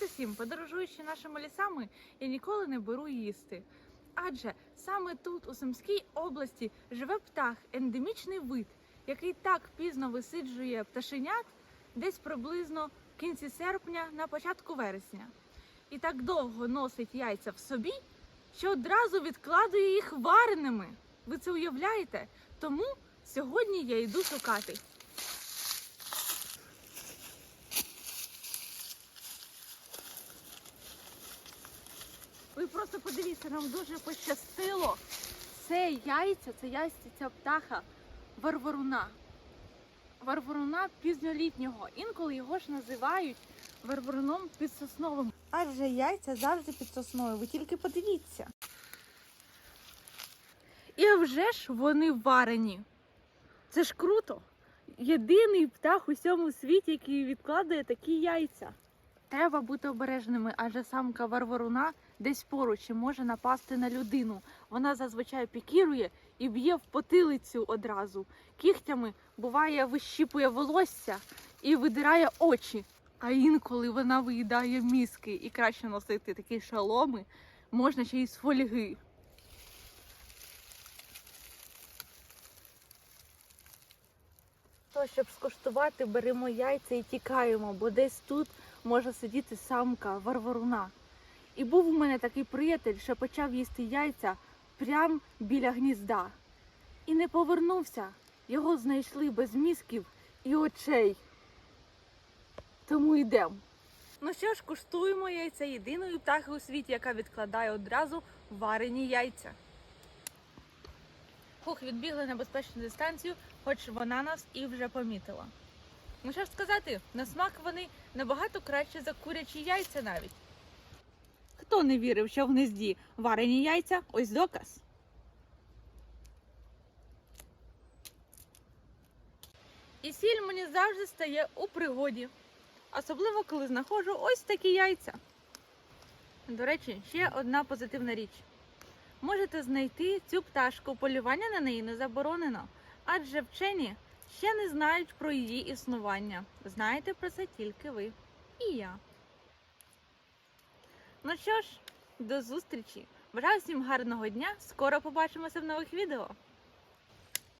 всім, подорожуючи нашими лісами, я ніколи не беру їсти. Адже саме тут, у Сумській області, живе птах, ендемічний вид, який так пізно висиджує пташенят десь приблизно в кінці серпня на початку вересня. І так довго носить яйця в собі, що одразу відкладує їх вареними. Ви це уявляєте? Тому сьогодні я йду шукати. Просто подивіться, нам дуже пощастило. Це яйця, це яйця ця птаха варваруна. Варваруна пізньолітнього. Інколи його ж називають варваруном підсосновим. Адже яйця завжди під сосною. Ви тільки подивіться. І вже ж вони варені. Це ж круто. Єдиний птах у всьому світі, який відкладає такі яйця. Треба бути обережними, адже самка варваруна десь поруч і може напасти на людину. Вона зазвичай пікірує і б'є в потилицю одразу. Кігтями буває вищіпує волосся і видирає очі. А інколи вона виїдає мізки і краще носити такі шаломи, можна ще й з фольги. То, щоб скуштувати, беремо яйця і тікаємо, бо десь тут може сидіти самка варваруна. І був у мене такий приятель, що почав їсти яйця прямо біля гнізда. І не повернувся. Його знайшли без мізків і очей. Тому йдемо. Ну що ж, куштуємо яйця єдиної птахи у світі, яка відкладає одразу варені яйця. Хух, відбігли на безпечну дистанцію, хоч вона нас і вже помітила. Ну що ж сказати, на смак вони набагато краще за курячі яйця навіть. Хто не вірив, що в гнезді варені яйця? Ось доказ. І сіль мені завжди стає у пригоді, особливо коли знаходжу ось такі яйця. До речі, ще одна позитивна річ. Можете знайти цю пташку, полювання на неї не заборонено, адже вчені ще не знають про її існування. Знаєте про це тільки ви і я. Ну що ж, до зустрічі! Бажаю всім гарного дня! Скоро побачимося в нових відео!